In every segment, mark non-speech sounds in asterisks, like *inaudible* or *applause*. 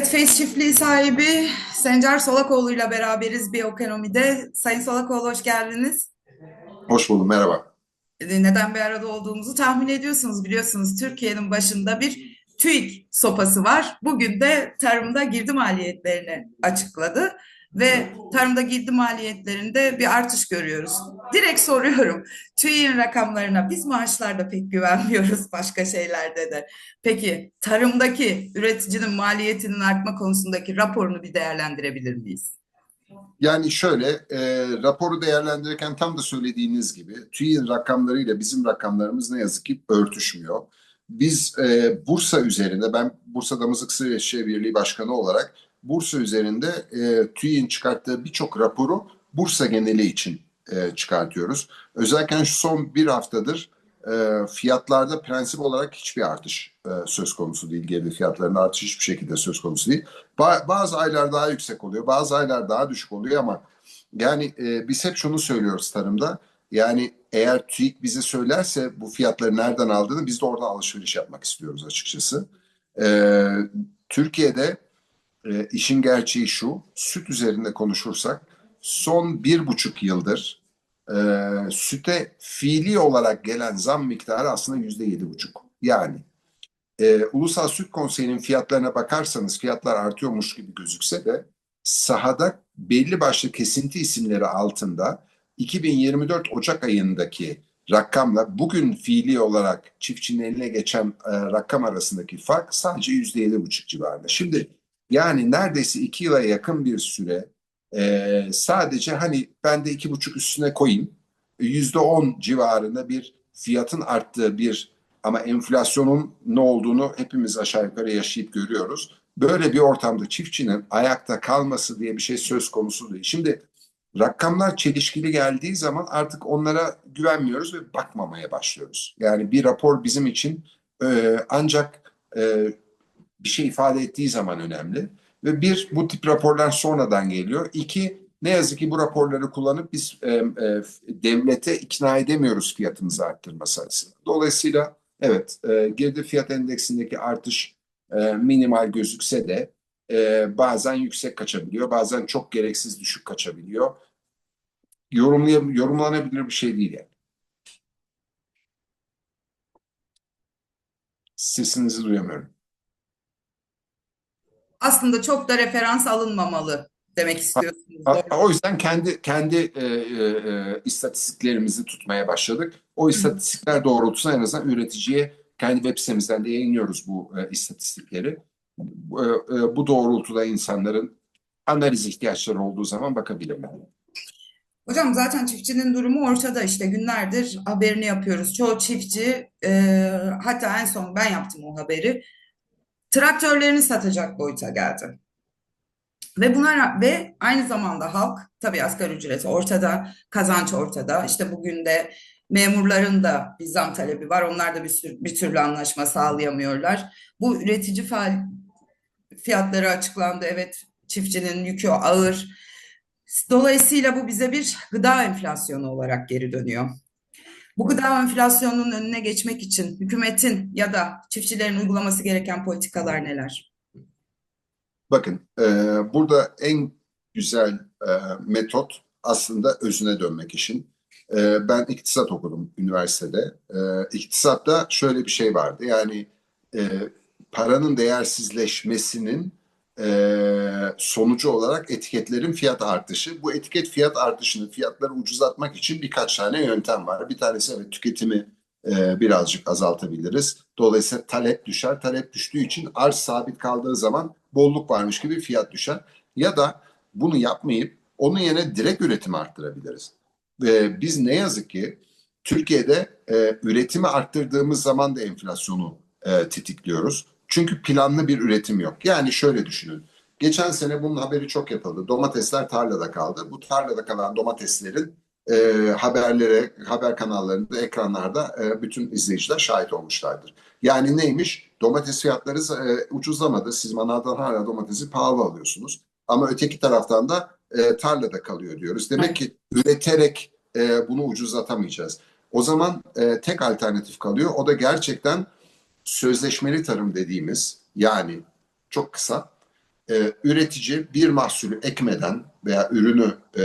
Evet, Face çiftliği sahibi Sencer Solakoğlu ile beraberiz Biyoekonomi'de. Sayın Solakoğlu hoş geldiniz. Hoş buldum, merhaba. Ee, Neden bir arada olduğumuzu tahmin ediyorsunuz. Biliyorsunuz Türkiye'nin başında bir TÜİK sopası var. Bugün de tarımda girdi maliyetlerini açıkladı ve tarımda girdi maliyetlerinde bir artış görüyoruz. Direkt soruyorum. TÜİK'in rakamlarına biz maaşlarda pek güvenmiyoruz *laughs* başka şeylerde de. Peki tarımdaki üreticinin maliyetinin artma konusundaki raporunu bir değerlendirebilir miyiz? Yani şöyle, e, raporu değerlendirirken tam da söylediğiniz gibi TÜİ'nin rakamlarıyla bizim rakamlarımız ne yazık ki örtüşmüyor. Biz e, Bursa üzerinde, ben Bursa'da Mızıksı Eşya Birliği Başkanı olarak Bursa üzerinde e, TÜİ'nin çıkarttığı birçok raporu Bursa geneli için e, çıkartıyoruz. Özellikle şu son bir haftadır e, fiyatlarda prensip olarak hiçbir artış e, söz konusu değil. Girdi fiyatlarında artış hiçbir şekilde söz konusu değil. Ba- bazı aylar daha yüksek oluyor, bazı aylar daha düşük oluyor ama yani e, biz hep şunu söylüyoruz tarımda. Yani eğer TÜİK bize söylerse bu fiyatları nereden aldığını biz de oradan alışveriş yapmak istiyoruz açıkçası. E, Türkiye'de e, işin gerçeği şu, süt üzerinde konuşursak son bir buçuk yıldır e, süte fiili olarak gelen zam miktarı aslında yüzde yedi buçuk. Yani e, Ulusal Süt Konseyi'nin fiyatlarına bakarsanız fiyatlar artıyormuş gibi gözükse de sahada belli başlı kesinti isimleri altında 2024 Ocak ayındaki rakamla bugün fiili olarak çiftçinin eline geçen e, rakam arasındaki fark sadece yüzde yedi buçuk civarında. Şimdi yani neredeyse iki yıla yakın bir süre e, sadece hani ben de iki buçuk üstüne koyayım yüzde on civarında bir fiyatın arttığı bir ama enflasyonun ne olduğunu hepimiz aşağı yukarı yaşayıp görüyoruz. Böyle bir ortamda çiftçinin ayakta kalması diye bir şey söz konusu değil. Şimdi rakamlar çelişkili geldiği zaman artık onlara güvenmiyoruz ve bakmamaya başlıyoruz. Yani bir rapor bizim için e, ancak e, bir şey ifade ettiği zaman önemli. Ve bir, bu tip raporlar sonradan geliyor. İki, ne yazık ki bu raporları kullanıp biz e, e, devlete ikna edemiyoruz fiyatımızı arttırması açısından. Dolayısıyla evet, e, girdi fiyat endeksindeki artış e, minimal gözükse de e, bazen yüksek kaçabiliyor, bazen çok gereksiz düşük kaçabiliyor. Yorumlay yorumlanabilir bir şey değil yani. Sesinizi duyamıyorum. Aslında çok da referans alınmamalı demek istiyorsunuz. A-. O yüzden kendi kendi e, e, e, istatistiklerimizi tutmaya başladık. O istatistikler doğrultusunda en azından üreticiye kendi web sitemizden de yayınlıyoruz bu e, istatistikleri. Bu, e, e, bu doğrultuda insanların analiz ihtiyaçları olduğu zaman bakabilirler. Hocam zaten çiftçinin durumu ortada işte günlerdir haberini yapıyoruz. Çoğu çiftçi e, hatta en son ben yaptım o haberi traktörlerini satacak boyuta geldi. Ve buna ve aynı zamanda halk tabii asgari ücret ortada, kazanç ortada. İşte bugün de memurların da bir zam talebi var. Onlar da bir, sürü, bir türlü anlaşma sağlayamıyorlar. Bu üretici faal, fiyatları açıklandı. Evet çiftçinin yükü ağır. Dolayısıyla bu bize bir gıda enflasyonu olarak geri dönüyor. Bu gıda enflasyonunun önüne geçmek için hükümetin ya da çiftçilerin uygulaması gereken politikalar neler? Bakın e, burada en güzel e, metot aslında özüne dönmek işin. E, ben iktisat okudum üniversitede. E, iktisatta şöyle bir şey vardı. Yani e, paranın değersizleşmesinin sonucu olarak etiketlerin fiyat artışı. Bu etiket fiyat artışını, fiyatları ucuzlatmak için birkaç tane yöntem var. Bir tanesi evet tüketimi e, birazcık azaltabiliriz. Dolayısıyla talep düşer. Talep düştüğü için arz sabit kaldığı zaman bolluk varmış gibi fiyat düşer. Ya da bunu yapmayıp onun yerine direkt üretimi arttırabiliriz. Ve biz ne yazık ki Türkiye'de e, üretimi arttırdığımız zaman da enflasyonu e, tetikliyoruz. Çünkü planlı bir üretim yok. Yani şöyle düşünün. Geçen sene bunun haberi çok yapıldı. Domatesler tarlada kaldı. Bu tarlada kalan domateslerin e, haberlere, haber kanallarında, ekranlarda e, bütün izleyiciler şahit olmuşlardır. Yani neymiş? Domates fiyatları e, ucuzlamadı. Siz manavdan hala domatesi pahalı alıyorsunuz. Ama öteki taraftan da e, tarlada kalıyor diyoruz. Demek ki üreterek e, bunu ucuzlatamayacağız. O zaman e, tek alternatif kalıyor. O da gerçekten sözleşmeli tarım dediğimiz yani çok kısa e, üretici bir mahsulü ekmeden veya ürünü e,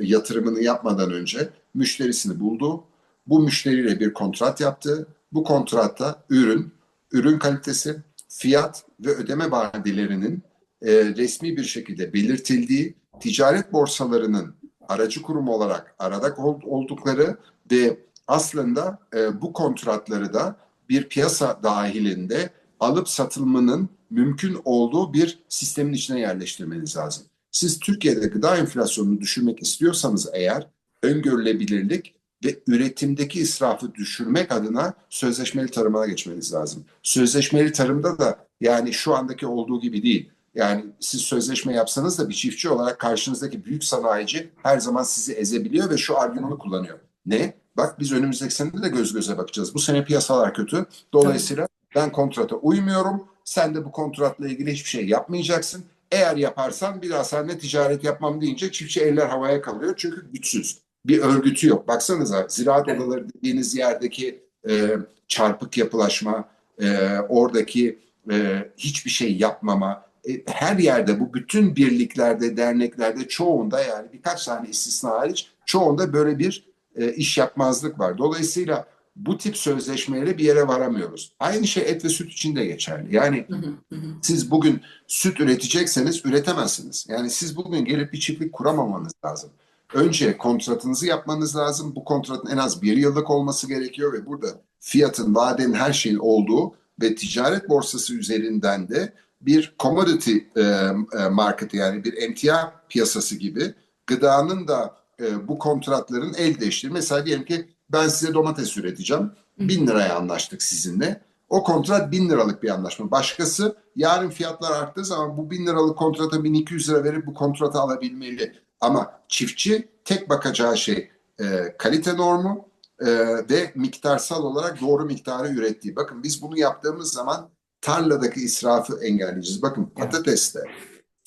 yatırımını yapmadan önce müşterisini buldu. Bu müşteriyle bir kontrat yaptı. Bu kontratta ürün, ürün kalitesi, fiyat ve ödeme vadelerinin e, resmi bir şekilde belirtildiği ticaret borsalarının aracı kurum olarak arada ol- oldukları ve aslında e, bu kontratları da bir piyasa dahilinde alıp satılmanın mümkün olduğu bir sistemin içine yerleştirmeniz lazım. Siz Türkiye'de gıda enflasyonunu düşürmek istiyorsanız eğer öngörülebilirlik ve üretimdeki israfı düşürmek adına sözleşmeli tarıma geçmeniz lazım. Sözleşmeli tarımda da yani şu andaki olduğu gibi değil. Yani siz sözleşme yapsanız da bir çiftçi olarak karşınızdaki büyük sanayici her zaman sizi ezebiliyor ve şu argümanı kullanıyor. Ne? Bak biz önümüzdeki sene de göz göze bakacağız. Bu sene piyasalar kötü. Dolayısıyla ben kontrata uymuyorum. Sen de bu kontratla ilgili hiçbir şey yapmayacaksın. Eğer yaparsan bir daha seninle ticaret yapmam deyince çiftçi eller havaya kalıyor. Çünkü güçsüz. Bir örgütü yok. Baksanıza ziraat Evet. odaları dediğiniz yerdeki e, çarpık yapılaşma, e, oradaki e, hiçbir şey yapmama, e, her yerde bu bütün birliklerde, derneklerde çoğunda yani birkaç tane istisna hariç çoğunda böyle bir e, iş yapmazlık var. Dolayısıyla bu tip sözleşmeyle bir yere varamıyoruz. Aynı şey et ve süt için de geçerli. Yani Hı hı, hı hı. siz bugün süt üretecekseniz üretemezsiniz. Yani siz bugün gelip bir çiftlik kuramamanız lazım. Önce kontratınızı yapmanız lazım. Bu kontratın en az bir yıllık olması gerekiyor ve burada fiyatın, vadenin, her şeyin olduğu ve ticaret borsası üzerinden de bir commodity e, e, market yani bir emtia piyasası gibi gıdanın da e, bu kontratların el değiştiği. Mesela diyelim ki ben size domates üreteceğim. Bin liraya anlaştık sizinle. O kontrat bin liralık bir anlaşma. Başkası yarın fiyatlar arttığı zaman bu bin liralık kontrata 1200 lira verip bu kontratı alabilmeli. Ama çiftçi tek bakacağı şey e, kalite normu e, ve miktarsal olarak doğru miktarı ürettiği. Bakın biz bunu yaptığımız zaman tarladaki israfı engelleyeceğiz. Bakın patateste,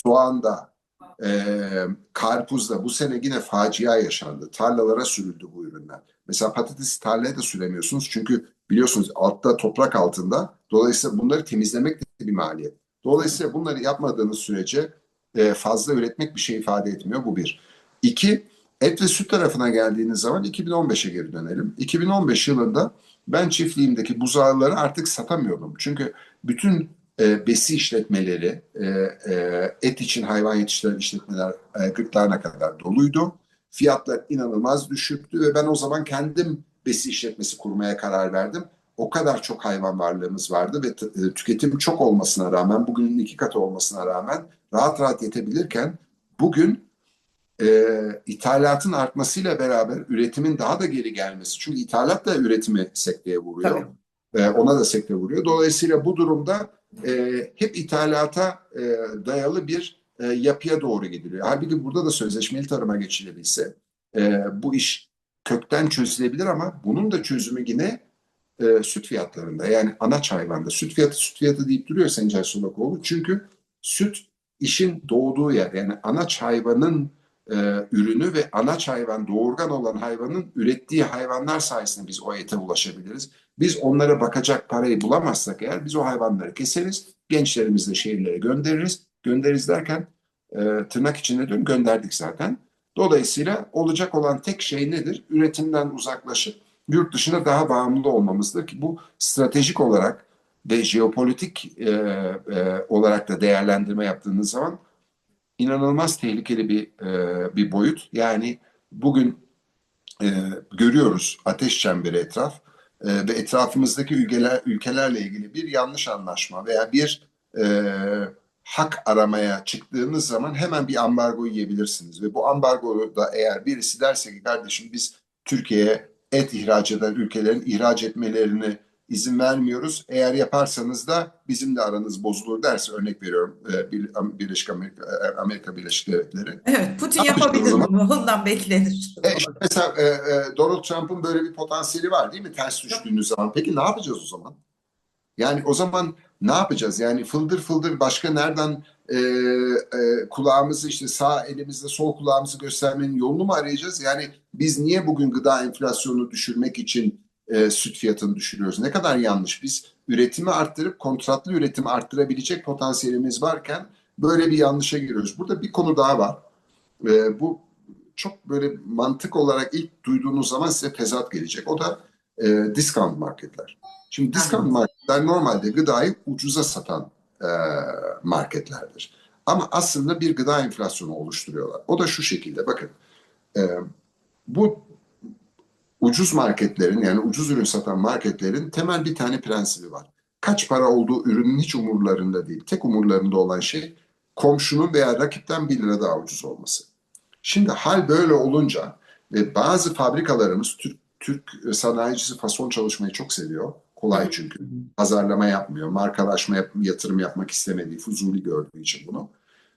soğanda, e, karpuzda bu sene yine facia yaşandı. Tarlalara sürüldü bu ürünler. Mesela patatesi tarlaya da süremiyorsunuz çünkü biliyorsunuz altta toprak altında. Dolayısıyla bunları temizlemek de bir maliyet. Dolayısıyla bunları yapmadığınız sürece e, fazla üretmek bir şey ifade etmiyor. Bu bir. İki, et ve süt tarafına geldiğiniz zaman 2015'e geri dönelim. 2015 yılında ben çiftliğimdeki buzağları artık satamıyordum. Çünkü bütün e, besi işletmeleri, e, e, et için hayvan yetiştiren işletmeler e, gırtlağına kadar doluydu. Fiyatlar inanılmaz düşüktü ve ben o zaman kendim besi işletmesi kurmaya karar verdim. O kadar çok hayvan varlığımız vardı ve e, tüketim çok olmasına rağmen, bugünün iki katı olmasına rağmen rahat rahat yetebilirken bugün e, ithalatın artmasıyla beraber üretimin daha da geri gelmesi. Çünkü ithalat da üretimi sekteye vuruyor. Tabii. E, ona da sekte vuruyor. Dolayısıyla bu durumda e, hep ithalata e, dayalı bir e, yapıya doğru gidiliyor. Halbuki burada da sözleşmeli tarıma geçilebilse e, bu iş kökten çözülebilir ama bunun da çözümü yine e, süt fiyatlarında yani anaç hayvanda. Süt fiyatı süt fiyatı deyip duruyor Sencer Sulakoğlu. Çünkü süt işin doğduğu yer yani anaç hayvanın e, ürünü ve anaç hayvan doğurgan olan hayvanın ürettiği hayvanlar sayesinde biz o ete ulaşabiliriz. Biz onlara bakacak parayı bulamazsak eğer biz o hayvanları keseriz. Gençlerimizle şehirlere göndeririz. Göndeririz derken e, tırnak içinde diyorum gönderdik zaten. Dolayısıyla olacak olan tek şey nedir? Üretimden uzaklaşıp yurt dışına daha bağımlı olmamızdır ki bu stratejik olarak ve jeopolitik e, e, olarak da değerlendirme yaptığınız zaman inanılmaz tehlikeli bir e, bir boyut. Yani bugün e, görüyoruz ateş çemberi etraf e, ve etrafımızdaki ülkeler ülkelerle ilgili bir yanlış anlaşma veya bir e, hak aramaya çıktığınız zaman hemen bir ambargo yiyebilirsiniz ve bu ambargoda eğer birisi derse ki kardeşim biz Türkiye'ye et ihraç eden ülkelerin ihraç etmelerini izin vermiyoruz. Eğer yaparsanız da bizimle aranız bozulur derse örnek veriyorum e, Bir- Birleşik Amerika, e, Amerika Birleşik Devletleri. Evet, Putin yapabilir bunu. Ondan beklenir. E, işte mesela e, e, Donald Trump'ın böyle bir potansiyeli var değil mi ters düştüğünüz zaman? Peki ne yapacağız o zaman? Yani o zaman ne yapacağız? Yani fıldır fıldır başka nereden e, e, kulağımızı işte sağ elimizle sol kulağımızı göstermenin yolunu mu arayacağız? Yani biz niye bugün gıda enflasyonunu düşürmek için e, süt fiyatını düşürüyoruz? Ne kadar yanlış. Biz üretimi arttırıp kontratlı üretimi arttırabilecek potansiyelimiz varken böyle bir yanlışa giriyoruz. Burada bir konu daha var. Ee, bu çok böyle mantık olarak ilk duyduğunuz zaman size tezat gelecek. O da e, discount marketler. Şimdi discount marketler normalde gıdayı ucuza satan e, marketlerdir. Ama aslında bir gıda enflasyonu oluşturuyorlar. O da şu şekilde bakın. e, bu ucuz marketlerin yani ucuz ürün satan marketlerin temel bir tane prensibi var. Kaç para olduğu ürünün hiç umurlarında değil. Tek umurlarında olan şey komşunun veya rakipten 1 lira daha ucuz olması. Şimdi hal böyle olunca ve bazı fabrikalarımız Türk, Türk sanayicisi fason çalışmayı çok seviyor. Kolay çünkü. Pazarlama yapmıyor. Markalaşma yap- yatırım yapmak istemediği, fuzuli gördüğü için bunu.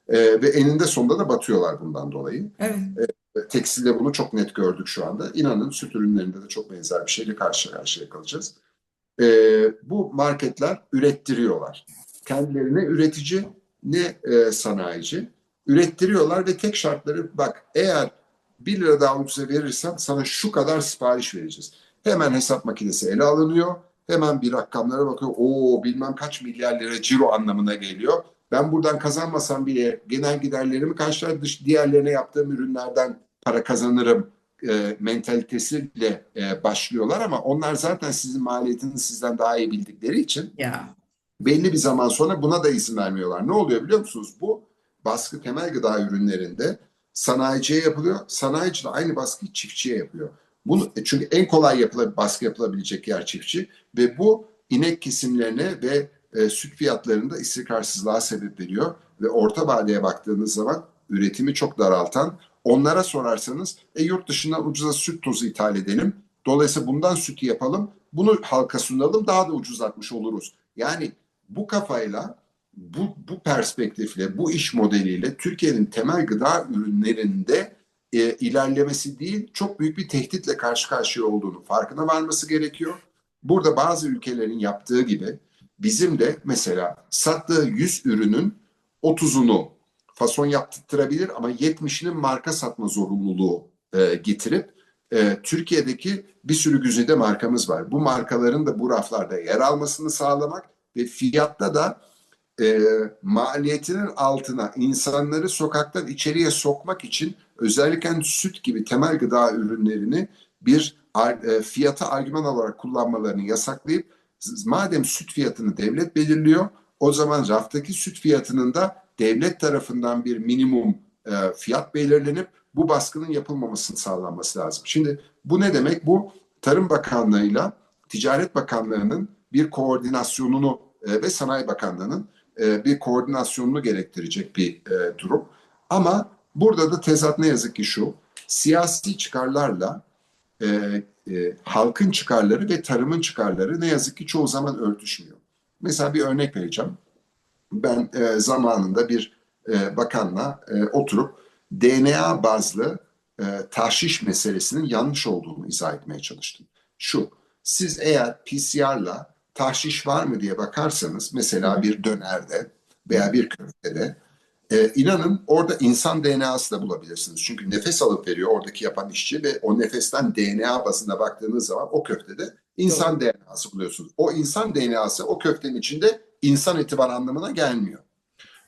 Ee, ve eninde sonunda da batıyorlar bundan dolayı. Evet. Tekstilde bunu çok net gördük şu anda. İnanın süt ürünlerinde de çok benzer bir şeyle karşı karşıya kalacağız. Ee, bu marketler ürettiriyorlar. Kendilerine üretici ne e, sanayici. Ürettiriyorlar ve tek şartları bak eğer 1 lira daha ucuza verirsen sana şu kadar sipariş vereceğiz. Hemen hesap makinesi ele alınıyor. Hemen bir rakamlara bakıyor. Oo bilmem kaç milyar lira ciro anlamına geliyor. Ben buradan kazanmasam bile genel giderlerimi karşılar dış diğerlerine yaptığım ürünlerden para kazanırım e, mentalitesiyle e, başlıyorlar ama onlar zaten sizin maliyetini sizden daha iyi bildikleri için Ya. belli bir zaman sonra buna da izin vermiyorlar. Ne oluyor biliyor musunuz? Bu baskı temel gıda ürünlerinde sanayiciye yapılıyor. Sanayici de aynı baskıyı çiftçiye yapıyor. Bunu, e, çünkü en kolay yapıla, baskı yapılabilecek yer çiftçi ve bu inek kesimlerine ve e, süt fiyatlarında istikrarsızlığa sebep veriyor ve orta vadeye baktığınız zaman üretimi çok daraltan onlara sorarsanız e, yurt dışından ucuza süt tozu ithal edelim. Dolayısıyla bundan sütü yapalım. Bunu halka sunalım daha da ucuzlatmış oluruz. Yani bu kafayla bu, bu perspektifle, bu iş modeliyle Türkiye'nin temel gıda ürünlerinde e, ilerlemesi değil, çok büyük bir tehditle karşı karşıya olduğunu farkına varması gerekiyor. Burada bazı ülkelerin yaptığı gibi bizim de mesela sattığı 100 ürünün 30'unu fason yaptırabilir ama 70'inin marka satma zorunluluğu e, getirip e, Türkiye'deki bir sürü güzide markamız var. Bu markaların da bu raflarda yer almasını sağlamak ve fiyatta da e, maliyetinin altına insanları sokaktan içeriye sokmak için özellikle süt gibi temel gıda ürünlerini bir e, fiyata argüman olarak kullanmalarını yasaklayıp madem süt fiyatını devlet belirliyor o zaman raftaki süt fiyatının da devlet tarafından bir minimum e, fiyat belirlenip bu baskının yapılmamasını sağlanması lazım. Şimdi bu ne demek? Bu Tarım Bakanlığı'yla Ticaret Bakanlığı'nın bir koordinasyonunu e, ve Sanayi Bakanlığı'nın e, bir koordinasyonunu gerektirecek bir e, durum. Ama burada da tezat ne yazık ki şu, siyasi çıkarlarla e, e, halkın çıkarları ve tarımın çıkarları ne yazık ki çoğu zaman örtüşmüyor. Mesela bir örnek vereceğim. Ben e, zamanında bir e, bakanla e, oturup DNA bazlı e, tahşiş meselesinin yanlış olduğunu izah etmeye çalıştım. Şu, siz eğer PCR'la tahşiş var mı diye bakarsanız mesela bir dönerde veya bir köftede e, inanın orada insan DNA'sı da bulabilirsiniz. Çünkü nefes alıp veriyor oradaki yapan işçi ve o nefesten DNA bazında baktığınız zaman o köftede insan DNA'sı buluyorsunuz. O insan DNA'sı o köftenin içinde insan eti var anlamına gelmiyor.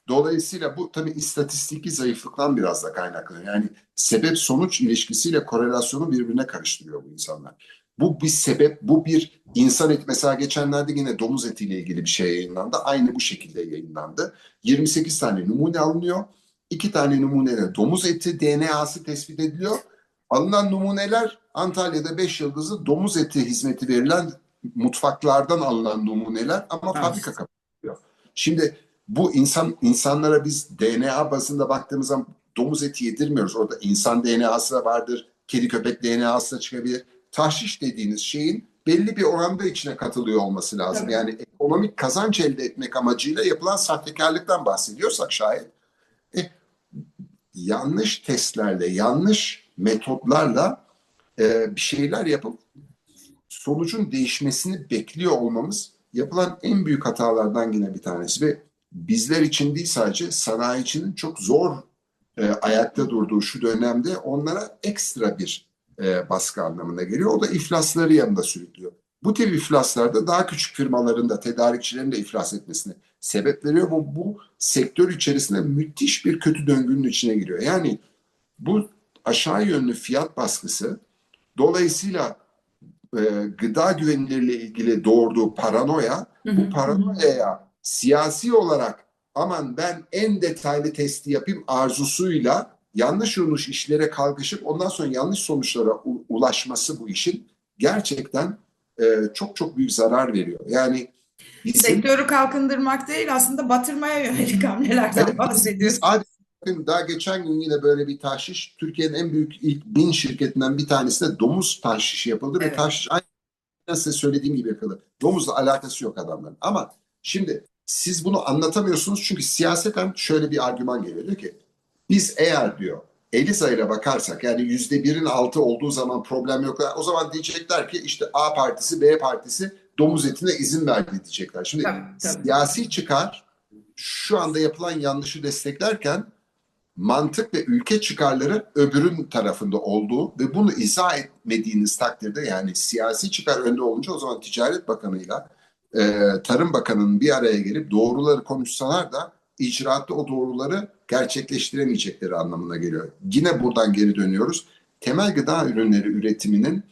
Dolayısıyla bu tabii istatistiki zayıflıktan biraz da kaynaklanıyor. Yani sebep sonuç ilişkisiyle korelasyonu birbirine karıştırıyor bu insanlar. Bu bir sebep, bu bir insan eti. Mesela geçenlerde yine domuz etiyle ilgili bir şey yayınlandı. Aynı bu şekilde yayınlandı. 28 tane numune alınıyor. 2 tane numunede domuz eti DNA'sı tespit ediliyor. Alınan numuneler Antalya'da 5 yıldızlı domuz eti hizmeti verilen mutfaklardan alınan numuneler ama Evet. fabrika kapatıyor. Şimdi bu insan insanlara biz DNA bazında baktığımız zaman domuz eti yedirmiyoruz. Orada insan DNA'sı da vardır, kedi köpek DNA'sı da çıkabilir. Tahşiş dediğiniz şeyin belli bir oranda içine katılıyor olması lazım. Tabii. Yani ekonomik kazanç elde etmek amacıyla yapılan sahtekarlıktan bahsediyorsak şayet e, yanlış testlerle, yanlış metotlarla e, bir şeyler yapıp sonucun değişmesini bekliyor olmamız yapılan en büyük hatalardan yine bir tanesi ve bizler için değil sadece sanayicinin çok zor e, ayakta durduğu şu dönemde onlara ekstra bir e, baskı anlamına geliyor. O da iflasları yanında sürüklüyor. Bu tip iflaslarda daha küçük firmaların da tedarikçilerin de iflas etmesine sebep veriyor. Bu, bu sektör içerisinde müthiş bir kötü döngünün içine giriyor. Yani bu aşağı yönlü fiyat baskısı dolayısıyla e, gıda güvenilirliği ilgili doğurduğu paranoya bu paranoyaya siyasi olarak aman ben en detaylı testi yapayım arzusuyla yanlış yanlış işlere kalkışıp ondan sonra yanlış sonuçlara ulaşması bu işin gerçekten e, çok çok büyük zarar veriyor. Yani bizim Sektörü kalkındırmak değil aslında batırmaya yönelik hamlelerden Evet, bahsediyoruz. Bakın daha geçen gün yine böyle bir tahşiş Türkiye'nin en büyük ilk bin şirketinden bir tanesinde domuz tahşişi yapıldı ve Evet. tahşiş aynı size söylediğim gibi yapıldı. Domuzla alakası yok adamların. Ama şimdi siz bunu anlatamıyorsunuz çünkü siyaseten şöyle bir argüman geliyor. Diyor ki biz eğer diyor Eliza ile bakarsak yani yüzde birin altı olduğu zaman problem yok. O zaman diyecekler ki işte A partisi B partisi domuz etine izin verdi diyecekler. Şimdi Tabii, tabii. siyasi çıkar şu anda yapılan yanlışı desteklerken mantık ve ülke çıkarları öbürün tarafında olduğu ve bunu izah etmediğiniz takdirde yani siyasi çıkar önde olunca o zaman Ticaret Bakanı'yla e, Tarım Bakanı'nın bir araya gelip doğruları konuşsalar da icraatta o doğruları gerçekleştiremeyecekleri anlamına geliyor. Yine buradan geri dönüyoruz. Temel gıda ürünleri üretiminin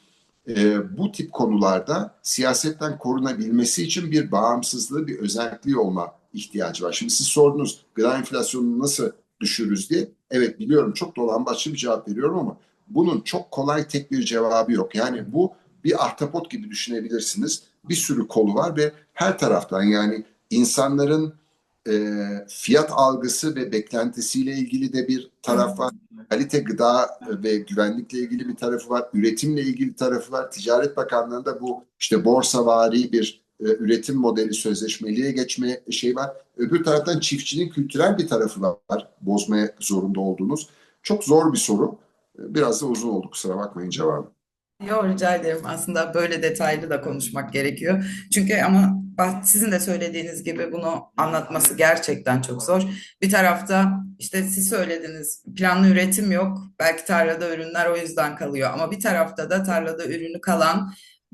e, bu tip konularda siyasetten korunabilmesi için bir bağımsızlığı, bir özelliği olma ihtiyacı var. Şimdi siz sordunuz gıda enflasyonunu nasıl düşürürüz diye. Evet biliyorum çok dolambaçlı bir cevap veriyorum ama bunun çok kolay tek bir cevabı yok. Yani bu bir ahtapot gibi düşünebilirsiniz. Bir sürü kolu var ve her taraftan yani insanların e, fiyat algısı ve beklentisiyle ilgili de bir taraf var. Kalite gıda ve güvenlikle ilgili bir tarafı var. Üretimle ilgili tarafı var. Ticaret Bakanlığı'nda bu işte borsavari bir e, üretim modeli sözleşmeliğe geçme şey var. Öbür taraftan çiftçinin kültürel bir tarafı var. Bozmaya zorunda olduğunuz. Çok zor bir soru. Biraz da uzun oldu kusura bakmayın cevabı. Yok rica ederim. Aslında böyle detaylı da konuşmak gerekiyor. Çünkü ama sizin de söylediğiniz gibi bunu anlatması gerçekten çok zor. Bir tarafta işte siz söylediniz planlı üretim yok. Belki tarlada ürünler o yüzden kalıyor. Ama bir tarafta da tarlada ürünü kalan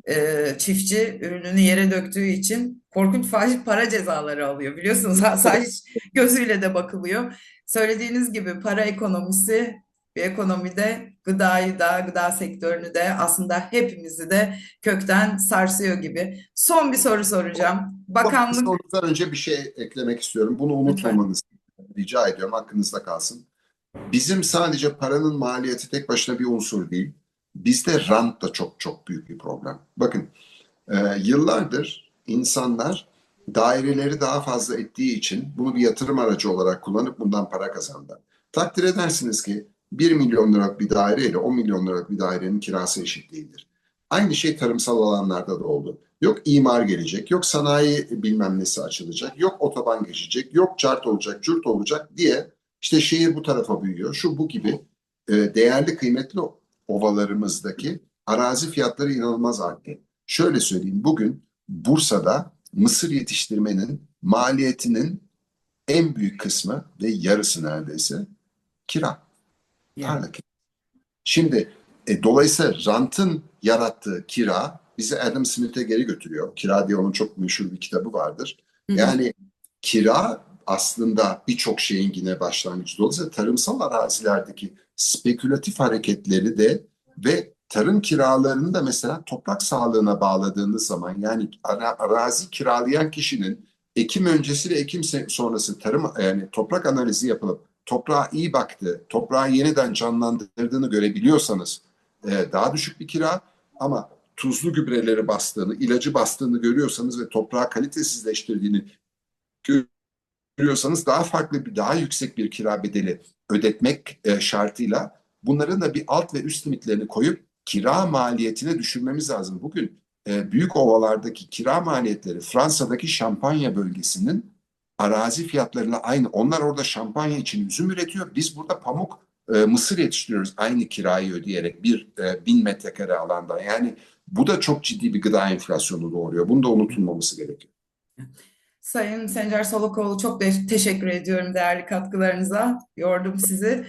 e, çiftçi ürününü yere döktüğü için korkunç fahiş para cezaları alıyor. Biliyorsunuz *laughs* fahiş gözüyle de bakılıyor. Söylediğiniz gibi para ekonomisi bir ekonomide gıdayı da, gıda sektörünü de aslında hepimizi de kökten sarsıyor gibi. Son bir soru soracağım. Bakanlık Sorudan önce bir şey eklemek istiyorum. Bunu unutmamanızı rica ediyorum. Aklınızda kalsın. Bizim sadece paranın maliyeti tek başına bir unsur değil. Bizde rant da çok çok büyük bir problem. Bakın e, yıllardır insanlar daireleri daha fazla ettiği için bunu bir yatırım aracı olarak kullanıp bundan para kazandılar. Takdir edersiniz ki 1 milyon liralık bir daire ile 10 milyon liralık bir dairenin kirası eşit değildir. Aynı şey tarımsal alanlarda da oldu. Yok imar gelecek, yok sanayi bilmem nesi açılacak, yok otoban geçecek, yok cart olacak, cürt olacak diye işte şehir bu tarafa büyüyor. Şu bu gibi e, değerli kıymetli ovalarımızdaki arazi fiyatları inanılmaz arttı. Şöyle söyleyeyim bugün Bursa'da mısır yetiştirmenin maliyetinin en büyük kısmı ve yarısı neredeyse kira. Tarla. Şimdi e, dolayısıyla rantın yarattığı kira bizi Adam Smith'e geri götürüyor. Kira diye onun çok meşhur bir kitabı vardır. Yani kira aslında birçok şeyin yine başlangıcı. Dolayısıyla tarımsal arazilerdeki spekülatif hareketleri de ve tarım kiralarını da mesela toprak sağlığına bağladığınız zaman yani ara- arazi kiralayan kişinin ekim öncesi ve ekim sonrası tarım yani toprak analizi yapılıp toprağa iyi baktı, toprağı yeniden canlandırdığını görebiliyorsanız e, daha düşük bir kira ama tuzlu gübreleri bastığını, ilacı bastığını görüyorsanız ve toprağı kalitesizleştirdiğini görüyorsanız daha farklı bir, daha yüksek bir kira bedeli ödetmek e, şartıyla bunların da bir alt ve üst limitlerini koyup kira maliyetine düşürmemiz lazım. Bugün e, büyük ovalardaki kira maliyetleri Fransa'daki Şampanya bölgesinin arazi fiyatlarıyla aynı. Onlar orada şampanya için üzüm üretiyor. Biz burada pamuk, e, mısır yetiştiriyoruz aynı kirayı ödeyerek bir e, bin metrekare alanda. Yani bu da çok ciddi bir gıda enflasyonu doğuruyor. Bunu da unutulmaması gerekiyor. Sayın Sencer Solukoğlu çok teşekkür ediyorum değerli katkılarınıza. Yordum sizi.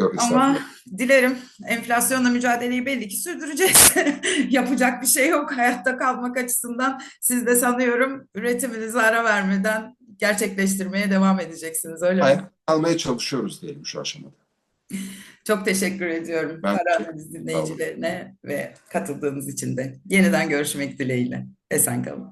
Yok, Ama dilerim enflasyonla mücadeleyi belli ki sürdüreceğiz. *laughs* Yapacak bir şey yok hayatta kalmak açısından. Siz de sanıyorum üretiminizi ara vermeden gerçekleştirmeye devam edeceksiniz öyle mi? Ayakta kalmaya çalışıyoruz diyelim şu aşamada. Çok teşekkür ediyorum Analiz dinleyicilerine ve katıldığınız için de. Yeniden görüşmek dileğiyle. Esen kalın.